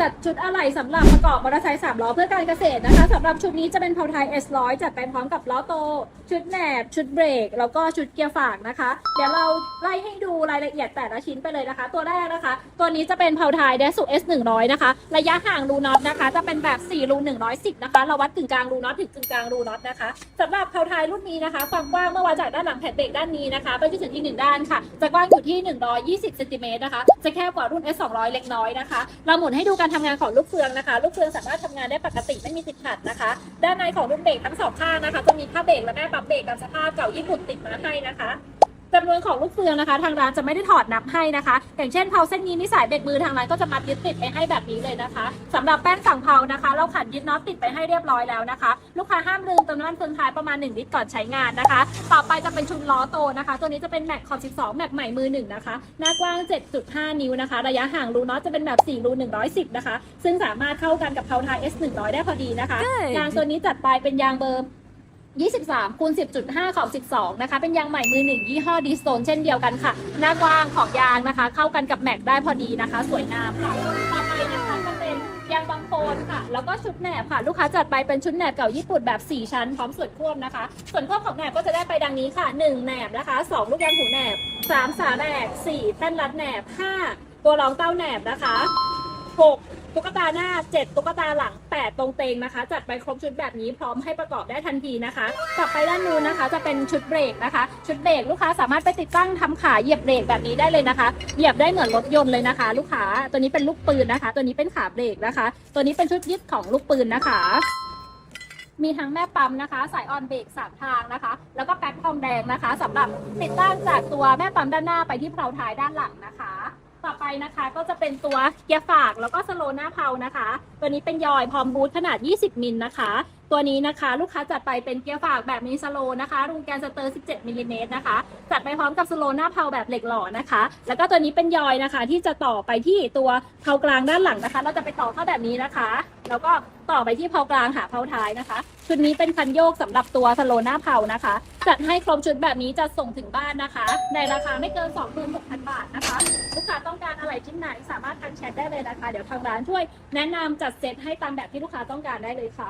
จัดชุดอะไหล่สำหรับประกอบมอเตอร์ไซค์สามล้อเพื่อการเกษตรนะคะสำหรับชุดนี้จะเป็นเผาไทย S100 จัดไปพร้อมกับล้อโต ชุดแหนบ ชุดเบรก แล้วก็ชุดเกียร์ฝากนะคะ เดี๋ยวเราไล่ให้ดูรายละเอียดแต่ละชิ้นไปเลยนะคะ ตัวแรกนะคะ ตัวนี้จะเป็นเผาไทย d e s u S100 นะคะ ระยะห่างรูน็อตนะคะ จะเป็นแบบ4รู110นะคะเราวัดกึ่งกลางรูน็อตถึงกึ่งกลางรูน็อตนะคะสำหรับเผาไทยรุ่นนี้นะคะ ความกว้างเมื่อวัดจากด้านหลังแผ่นเบรกด้านนี้นะคะไปจนถึงอีกหนึ่งด้านค่ะ จะกว้างอยู่ที่ 120เซนติเมตรนะคะ จะแคบกว่ารุ่น S200 เล็กน้อยนะคะ เราหมุนให้ดูกการทำงานของลูกเฟืองนะคะ ลูกเฟืองสามารถทำงานได้ปกติไม่มีติดขัดนะคะ ด้านในของลูกเบรกทั้งสองข้างนะคะ จะมีผ้าเบรกและแม่ปั๊มเบรกตามสภาพเก่าญี่ปุ่นติดมาให้นะคะ จำนวนของลูกเฟืองนะคะ ทางร้านจะไม่ได้ถอดนับให้นะคะ อย่างเช่นเพาเส้นนี้มีสายเบรกมือทางร้านก็จะมัดยึดติดไปให้แบบนี้เลยนะคะสำหรับแป้นฝั่งเพานะคะ เราขันยึดน็อตติดไปให้เรียบร้อยแล้วนะคะ ลูกค้าห้ามลืมเติมน้ำมันเฟืองท้ายประมาณ1ลิตรก่อนใช้งานนะคะ ต่อไปจะเป็นชุดล้อโตนะคะ ตัวนี้จะเป็นแม็กขอบ12 แม็กใหม่มือหนึ่งนะคะหน้ากว้าง 7.5 นิ้วนะคะ ระยะห่างรูน็อตจะเป็นแบบ4รู110 นะคะ ซึ่งสามารถเข้ากันกับเพาไทย S 100 ได้พอดีนะคะยางตัวนี้จัดไปเป็นยางเบอร์ 23คูณ10.5 ของ12 นะคะ เป็นยางใหม่มือหนึ่งยี่ห้อดีสโตนเช่นเดียวกันค่ะ หน้ากว้างของยางนะคะ เข้ากันกับแม็กได้พอดีนะคะ สวยงามค่ะต่อไปนะคะเป็นยางบางโคนค่ะ แล้วก็ชุดแหนบค่ะ ลูกค้าจัดไปเป็นชุดแหนบเก่าญี่ปุ่นแบบ 4 ชั้น พร้อมส่วนควบนะคะ ส่วนควบของแหนบก็จะได้ไปดังนี้ค่ะ 1 แหนบนะคะ 2 ลูกยางหูแหนบ 3 สาแหนบ4แป้นรัดแหนบ 5 ตัวรองเต้าแหนบนะคะ 6 ตุ๊กตาหน้า 7 ตุ๊กตาหลัง 8 ตรงเตงนะคะ จัดไปครบชุดแบบนี้พร้อมให้ประกอบได้ทันทีนะคะกลับไปด้านนู้นนะคะ จะเป็นชุดเบรกนะคะ ชุดเบรกลูกค้าสามารถไปติดตั้งทำขาเหยียบเบรกแบบนี้ได้เลยนะคะ เหยียบได้เหมือนรถยนต์เลยนะคะ ลูกค้าตัวนี้เป็นลูกปืนนะคะ ตัวนี้เป็นขาเบรกนะคะ ตัวนี้เป็นชุดยึดของลูกปืนนะคะมีทั้งแม่ปั๊มนะคะ สายออนเบรกสามทางนะคะ แล้วก็แป๊บทองแดงนะคะสำหรับติดตั้งจากตัวแม่ปั๊มด้านหน้าไปที่เพลาท้ายด้านหลังนะคะ ต่อไปนะคะก็จะเป็นตัวเกียร์ฝากแล้วก็สโลว์หน้าเพานะคะ ตัวนี้เป็นยอยพร้อมบูทขนาด 20 มิลนะคะ ตัวนี้นะคะลูกค้าจัดไปเป็นเกียร์ฝากแบบมีสโลว์นะคะรูแกนสเตอร์ 17มิลลิเมตรนะคะ จัดไปพร้อมกับสโลว์หน้าเพาแบบเหล็กหล่อนะคะ แล้วก็ตัวนี้เป็นยอยนะคะ ที่จะต่อไปที่ตัวเพากลางด้านหลังนะคะ เราจะไปต่อเข้าแบบนี้นะคะ แล้วก็ต่อไปที่เพลากลางหาเพลาท้ายนะคะ ชุดนี้เป็นคันโยกสำหรับตัวสโลน่าเพลานะคะ จัดให้ครบชุดแบบนี้จะส่งถึงบ้านนะคะ ในราคาไม่เกิน 26,000 บาทนะคะ ลูกค้าต้องการอะไรชิ้นไหนสามารถทักแชทได้เลยนะคะ เดี๋ยวทางร้านช่วยแนะนำจัดเซตให้ตามแบบที่ลูกค้าต้องการได้เลยค่ะ